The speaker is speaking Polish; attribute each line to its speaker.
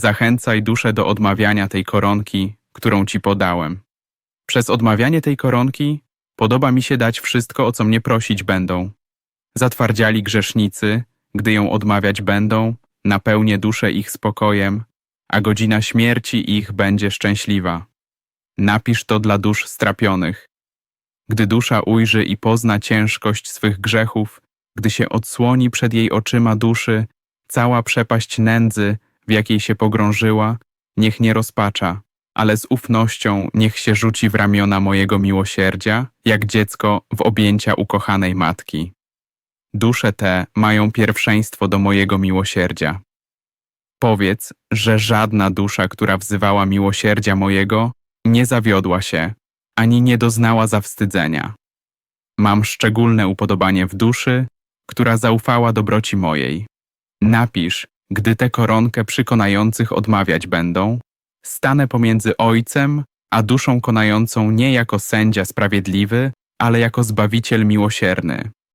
Speaker 1: Zachęcaj duszę do odmawiania tej koronki, którą ci podałem. Przez odmawianie tej koronki podoba mi się dać wszystko, o co mnie prosić będą. Zatwardziali grzesznicy, gdy ją odmawiać będą, napełnię duszę ich spokojem, a godzina śmierci ich będzie szczęśliwa. Napisz to dla dusz strapionych. Gdy dusza ujrzy i pozna ciężkość swych grzechów, gdy się odsłoni przed jej oczyma duszy cała przepaść nędzy, w jakiej się pogrążyła, niech nie rozpacza, ale z ufnością niech się rzuci w ramiona mojego miłosierdzia, jak dziecko w objęcia ukochanej matki. Dusze te mają pierwszeństwo do mojego miłosierdzia. Powiedz, że żadna dusza, która wzywała miłosierdzia mojego, nie zawiodła się, ani nie doznała zawstydzenia. Mam szczególne upodobanie w duszy, która zaufała dobroci mojej. Napisz, gdy tę koronkę przykonających odmawiać będą, stanę pomiędzy Ojcem a duszą konającą nie jako sędzia sprawiedliwy, ale jako Zbawiciel miłosierny.